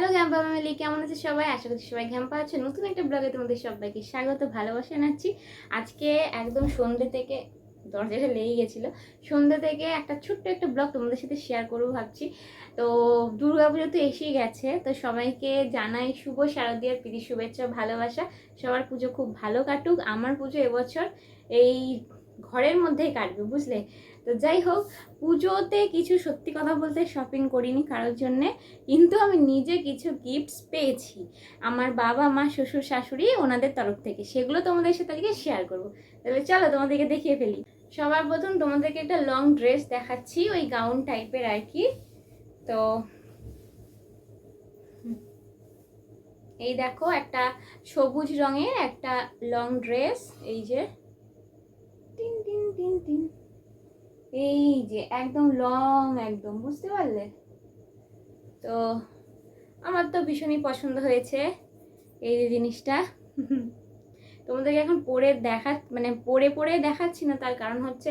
Hello ঘ্যাম্পা family, কেমন আছে সবাই? আশা করছি সবাই ঘ্যাম্পা আছে। নতুন একটা ব্লগে তোমাদের সবাইকে স্বাগত, ভালোবাসা জানাচ্ছি। আজকে একদম সন্ধ্যে থেকে, দরজাটা লেগে গেছিল, সন্ধ্যে থেকে একটা ছোট্ট একটা ব্লগ তোমাদের সাথে শেয়ার করব ভাবছি। তো দুর্গাপুজো তো এসেই গেছে, তো সবাইকে জানাই শুভ শারদীয়ার প্রীতি শুভেচ্ছা, ভালোবাসা। সবার পুজো খুব ভালো কাটুক। আমার পুজো এবছর এই ঘরের মধ্যেই কাটবে, বুঝলে? তো যাই হোক, পুজোতে কিছু সত্যি কথা বলতে শপিং করিনি কারোর জন্যে, কিন্তু আমি নিজে কিছু গিফটস পেয়েছি। আমার বাবা, মা, শ্বশুর, শাশুড়ি ওনাদের তরফ থেকে। সেগুলো তোমাদের সাথে আজকে শেয়ার করব। তাহলে চলো তোমাদেরকে দেখিয়ে ফেলি। সবার প্রথম তোমাদেরকে একটা লং ড্রেস দেখাচ্ছি, ওই গাউন টাইপের আর কি। তো এই দেখো, একটা সবুজ রঙের একটা লং ড্রেস এই যে। টিন টিন টিন টিন। এই যে একদম লং একদম, বুঝতে পারলে? তো আমার তো ভীষণই পছন্দ হয়েছে এই জিনিসটা। তোমাদেরকে এখন পরে দেখা মানে পরে পরে দেখাচ্ছি না, তার কারণ হচ্ছে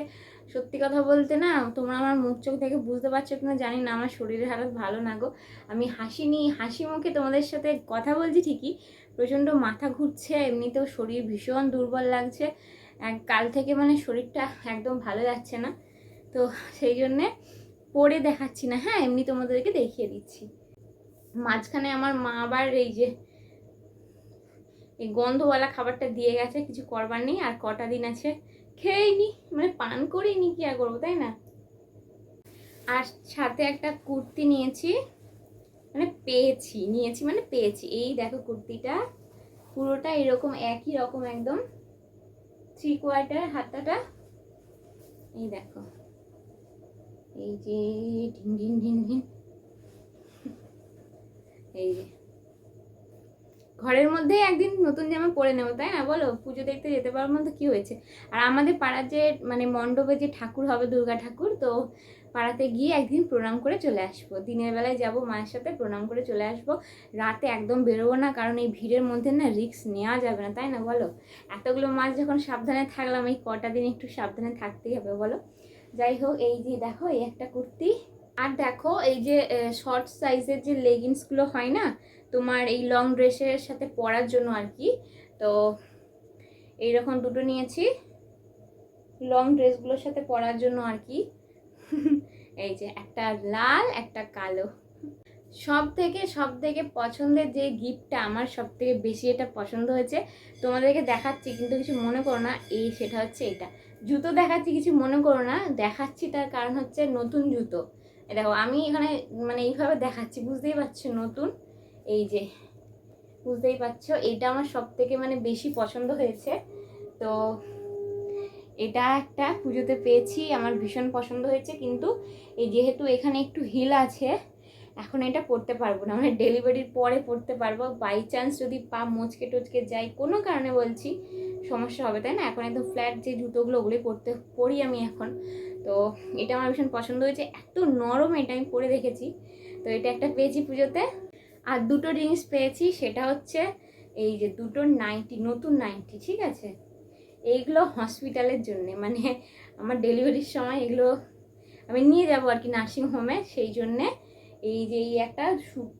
সত্যি কথা বলতে না, তোমরা আমার মুখ চোখ দেখে বুঝতে পারছ কিনা জানি না, আমার শরীরের হালত ভালো না গো। আমি হাসি নি হাসি মুখে তোমাদের সাথে কথা বলছি ঠিকই, প্রচণ্ড মাথা ঘুরছে, এমনিতেও শরীর ভীষণ দুর্বল লাগছে। কাল থেকে মানে শরীরটা একদম ভালো যাচ্ছে না। তো সেই জন্যে পরে দেখাচ্ছি না। হ্যাঁ এমনি তোমাদেরকে দেখিয়ে দিচ্ছি। মাঝখানে আমার মা আবার এই যে, এই গন্ধওয়ালা খাবারটা দিয়ে গেছে, কিছু করবার নেই, আর কটা দিন আছে খেয়েই নি মানে পান করেই নি কি আর করব, তাই না? আর সাথে একটা কুর্তি নিয়েছি মানে পেয়েছি, নিয়েছি মানে পেয়েছি। এই দেখো কুর্তিটা, পুরোটা এরকম, একই রকম একদম থ্রি কোয়ার্টার হাতাটা, এই দেখো। এই যে, ঢিন ঢিন ঢিন ঢিন। এই যে। ঘরের মধ্যে একদিন নতুন জামা পরে নেব, তাই না? বলো, পুজো দেখতে যেতে পারার মধ্যে কি হয়েছে? আর আমাদের পাড়ার যে মানে মণ্ডপে যে ঠাকুর হবে, দুর্গা ঠাকুর, তো পাড়াতে গিয়ে একদিন প্রণাম করে চলে আসব। দিনের বেলায় যাব মায়ের সাথে, প্রণাম করে চলে আসব। রাতে একদম বেরোবো না, কারণ এই ভিড়ের মধ্যে না রিস্ক নেওয়া যাবে না, তাই না? বলো। এতগুলো মাছ যখন সাবধানে থাকলাম, এই কটা দিন একটু সাবধানে থাকতেই হবে, বলো। যাই হোক, এই যে দেখো, এই একটা কুর্তি। আর দেখো, এই যে শর্ট সাইজের যে লেগিংসগুলো হয় না, তোমার এই লং ড্রেসের সাথে পরার জন্য আর কি। তো এইরকম দুটো নিয়েছি। লং ড্রেসগুলোর সাথে পরার জন্য আর কি। এই যে, একটা লাল, একটা কালো। সব থেকে সব থেকে পছন্দের যে গিফটটা আমার সব থেকে বেশি এটা পছন্দ হয়েছে, তোমাদেরকে দেখাচ্ছি, কিন্তু কিছু মনে করো না, এই সেটা হচ্ছে এটা। জুতো দেখাচ্ছি কিছু মনে করো না, দেখাচ্ছি তার কারণ হচ্ছে নতুন জুতো। দেখো, আমি এখানে মানে এইভাবে দেখাচ্ছি, বুঝতেই পারছ নতুন? এই যে, বুঝতেই পারছ? এটা আমার সব থেকে মানে বেশি পছন্দ হয়েছে। তো এটা একটা পুজোতে পেয়েছি, আমার ভীষণ পছন্দ হয়েছে, কিন্তু এই যেহেতু এখানে একটু হিল আছে, এখন এটা পরতে পারব না। মানে ডেলিভারির পরে পরতে পারব। বাই চান্স যদি পা মচকে টচকে যাই, কোনো কারণে বলছি সমস্যা হবে, তাই না? এখন একদম ফ্ল্যাট যে জুতোগুলো ওগুলোই পরতে পরি আমি এখন। তো এটা আমার ভীষণ পছন্দ হয়েছে। এত নরম এটা আমি পরে দেখেছি। তো এটা একটা পেয়েছি পুজোতে। আর দুটো জিনিস পেয়েছি, সেটা হচ্ছে এই যে দুটো নাইনটি নতুন নাইনটি ঠিক আছে? এইগুলো হসপিটালের জন্যে মানে আমার ডেলিভারির সময় এগুলো আমি নিয়ে যাব আর কি নার্সিং হোমে সেই জন্যে এই যে এই একটা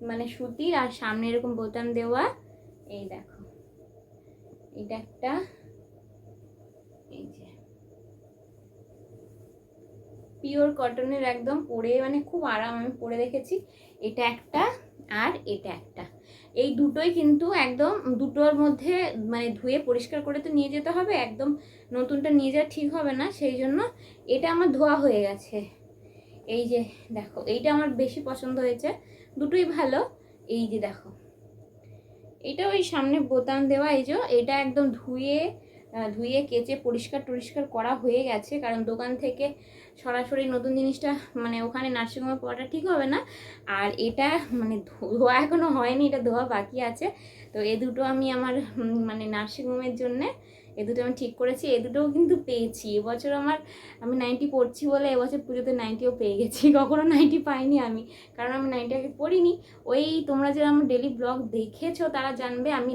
মানে সুতির আর সামনে এরকম বোতাম দেওয়া, এই দেখো। এটা একটা, এই যে পিওর কটনের একদম পরে মানে খুব আরাম, আমি পরে দেখেছি। এটা একটা আর এটা একটা। এই দুটোই কিন্তু একদম দুটোর মধ্যে মানে ধুয়ে পরিষ্কার করে তো নিয়ে যেতে হবে, একদম নতুনটা নিয়ে যাওয়া ঠিক হবে না, সেই জন্য এটা আমার ধোয়া হয়ে গেছে। এই যে, দেখো, এইটা আমার বেশি পছন্দ হয়েছে। দুটোই ভালো। এই যে, দেখো এটা ওই সামনে বোতাম দেওয়া, এই যে এটা একদম ধুয়ে ধুয়ে কেচে পরিষ্কার টরিষ্কার করা হয়ে গেছে। কারণ দোকান থেকে সরাসরি নতুন জিনিসটা মানে ওখানে নার্সিংহোমে পড়াটা ঠিক হবে না। আর এটা মানে ধোয়া এখনও হয়নি, এটা ধোয়া বাকি আছে। তো এ দুটো আমি আমার মানে নার্সিংহোমের জন্যে এ দুটো আমি ঠিক করেছি, এ দুটোও কিন্তু পেয়েছি। এবছর আমার, আমি নাইনটি পড়ছি বলে এবছর পুজোতে নাইনটিও পেয়ে গেছি। কখনো নাইনটি পাইনি আমি, কারণ আমি নাইনটি আগে পড়িনি। ওই তোমরা যারা আমার ডেলি ব্লগ দেখেছ তারা জানবে আমি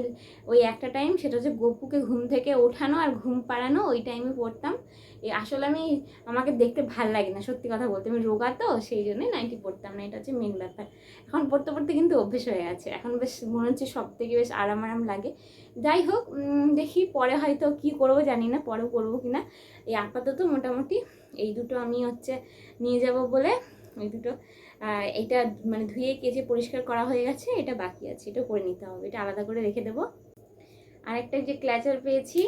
ওই একটা টাইম সেটা হচ্ছে গপুকে ঘুম থেকে ওঠানো আর ঘুম পাড়ানো, ওই টাইমে পড়তাম। আসলে আমি, আমাকে দেখতে ভালো লাগে না, সত্যি কথা বলতে। আমি রোগা তো, সেই জন্যই নাইনটি পড়তাম না, এটা হচ্ছে মেন ব্যাপার। এখন পড়তে পড়তে কিন্তু অভ্যেস হয়ে গেছে। এখন বেশ মনে হচ্ছে সব থেকে বেশ আরাম আরাম লাগে। যাই হোক দেখি পরে হয়তো কি করব জানি না, পরেও করব কি না এই আপাতত মোটামুটি এই দুটো আমি হচ্ছে নিয়ে যাব বলে এই দুটো। এটা মানে ধুয়ে কেজে পরিষ্কার করা হয়ে গেছে, এটা বাকি আছে, এটা করে নিতে হবে, এটা আলাদা করে রেখে দেবো। আরেকটা যে ক্ল্যাচার পেয়েছি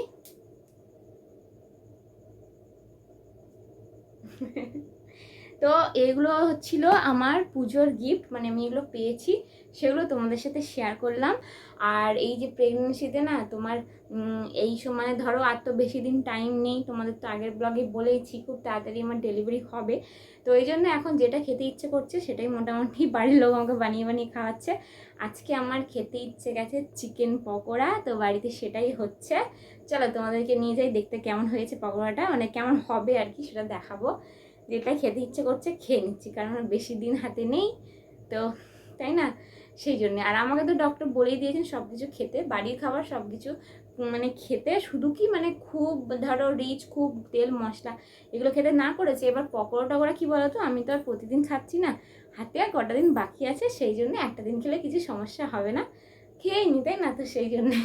তো এগুলো ছিল আমার পুজোর গিফট মানে আমি এগুলো পেয়েছি, সেগুলো তোমাদের সাথে শেয়ার করলাম। আর এই যে প্রেগনেন্সিতে না, তোমার এই সময় ধরো আর তো বেশি দিন টাইম নেই, তোমাদের তো আগের ব্লগে বলেইছি, খুব তাড়াতাড়ি আমার ডেলিভারি হবে। তো এই জন্য এখন যেটা খেতে ইচ্ছে করছে, সেটাই মোটামুটি বাড়ির লোক আমাকে বানিয়ে বানিয়ে খাওয়াচ্ছে। আজকে আমার খেতে ইচ্ছে গেছে চিকেন পকোড়া, তো বাড়িতে সেটাই হচ্ছে। চলো তোমাদেরকে নিয়ে যাই, দেখতে কেমন হয়েছে পকোড়াটা মানে কেমন হবে আর কি সেটা দেখাবো। যেটা খেতে ইচ্ছে করছে খেয়ে নিচ্ছি, কারণ বেশি দিন হাতে নেই, তো তাই না? সেই জন্যে। আর আমাকে তো ডক্টর বলেই দিয়েছেন সব কিছু খেতে, বাড়ির খাবার সব কিছু মানে খেতে শুধু কি মানে খুব ধরো রিচ খুব তেল, মশলা, এগুলো খেতে না করেছে, এবার পকোড়া টকোড়া কী বলো তো আমি তো আর প্রতিদিন খাচ্ছি না, হাতে আর কটা দিন বাকি আছে, সেই জন্য একটা দিন খেলে কিছু সমস্যা হবে না খেয়েই নি, তাই না? তো সেই জন্যে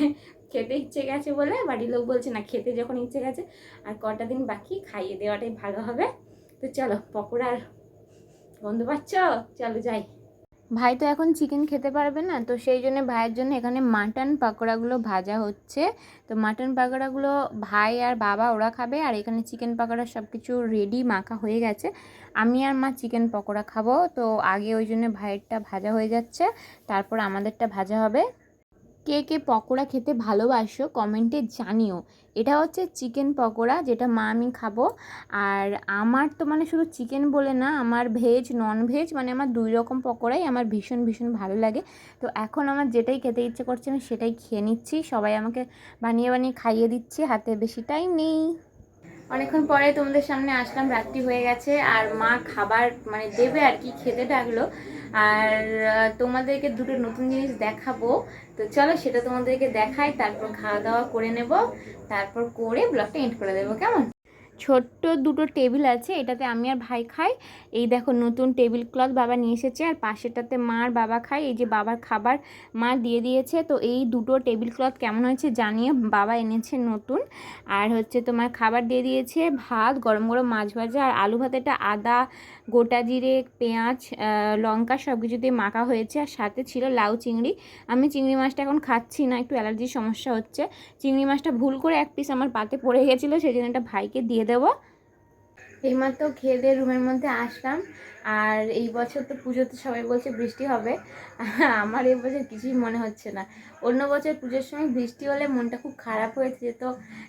খেতে ইচ্ছে গেছে বলে বাড়ির লোক বলছে, না, খেতে যখন ইচ্ছে গেছে, আর কটা দিন বাকি, খাইয়ে দেওয়াটাই ভালো হবে। তো চলো, পকোড়ার গন্ধ পাচ্ছ? চলো যাই। ভাই তো এখন চিকেন খেতে পারবে না, তো সেই জন্য ভাইয়ের জন্য এখানে মাটন পাকোড়াগুলো ভাজা হচ্ছে। তো মাটন পাকোড়াগুলো ভাই আর বাবা ওরা খাবে, আর এখানে চিকেন পাকোড়া সব কিছু রেডি মাখা হয়ে গেছে। আমি আর মা চিকেন পকোড়া খাব, তো আগে ওই জন্য ভাইয়েরটা ভাজা হয়ে যাচ্ছে, তারপর আমাদেরটা ভাজা হবে। কে কে পকোড়া খেতে ভালোবাসো কমেন্টে জানিও। এটা হচ্ছে চিকেন পকোড়া যেটা মা আমি খাব। আর আমার তো মানে শুধু চিকেন বলে না, আমার ভেজ নন ভেজ মানে আমার দুই রকম পকোড়াই আমার ভীষণ ভীষণ ভালো লাগে। তো এখন আমার যেটাই খেতে ইচ্ছে করছে আমি সেটাই খেয়ে নিচ্ছি। সবাই আমাকে বানিয়ে বানিয়ে খাইয়ে দিচ্ছে, হাতে বেশি টাইম নেই। অনেকক্ষণ পরে তোমাদের সামনে আসলাম, রাত্রি হয়ে গেছে, আর মা খাবার মানে দেবে আর কি, খেতে ডাকলো। আর তোমাদেরকে দুটো নতুন জিনিস দেখাবো। তো চলো সেটা তোমাদেরকে দেখাই, তারপর খাওয়া দাওয়া করে নেব, তারপর করে ব্লগটা এন্ড করে দেবো, কেমন? ছোট্ট দুটো টেবিল আছে, এটাতে আমি আর ভাই খাই। এই দেখো নতুন টেবিল ক্লথ বাবা নিয়ে এসেছে, আর পাশেরটাতে মার বাবা খায়, এই যে বাবার খাবার মা দিয়ে দিয়েছে। তো এই দুটো টেবিল ক্লথ কেমন হয়েছে জানিয়ে বাবা এনেছে নতুন। আর হচ্ছে তোমার খাবার দিয়ে দিয়েছে ভাত, গরম গরম মাছ ভাজা, আর আলু ভাতেটা আদা, গোটা জিরে, পেঁয়াজ লঙ্কা সব কিছু দিয়ে মাখা হয়েছে। আর সাথে ছিল লাউ চিংড়ি। আমি চিংড়ি মাছটা এখন খাচ্ছি না, একটু অ্যালার্জির সমস্যা হচ্ছে। চিংড়ি মাছটা ভুল করে এক পিস আমার পাতে পড়ে গেছিল সেই জন্য একটা ভাইকে দিয়ে দেবো। এইমাত্র খেয়ে দিয়ে রুমের মধ্যে আসলাম। আর এই বছর তো পুজোতে সবাই বলছে বৃষ্টি হবে। আমার এই বছর কিছুই মনে হচ্ছে না। অন্য বছর পুজোর সময় বৃষ্টি হলে মনটা খুব খারাপ হয়ে যেত।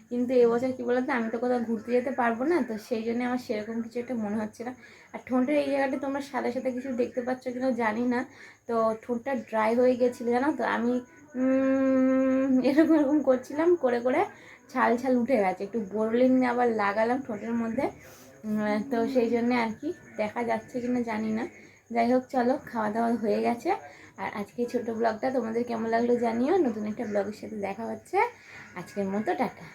কিন্তু এবছর কী বলতো, আমি তো কোথাও ঘুরতে যেতে পারব না। তো সেই জন্য আমার সেরকম কিছু একটা মনে হচ্ছে না। আর ঠোঁটের এই জায়গাটা তোমরা সাদা সাদা কিছু দেখতে পাচ্ছ কিনা জানি না। তো ঠোঁটটা ড্রাই হয়ে গেছিল জানো? তো আমি এরকম এরকম করছিলাম, করে করে ছাল ছাল উঠে গেছে। একটু বোরলিং আবার লাগালাম ঠোঁটের মধ্যে। তো সেই জন্যে আর কি দেখা যাচ্ছে কি না জানি না। যাই হোক, চলো, খাওয়া দাওয়া হয়ে গেছে। আর আজকে ছোট ব্লগটা তোমাদের কেমন লাগল জানিও। নতুন একটা ব্লগের সাথে দেখা হচ্ছে। আজকের মতো, টাটা।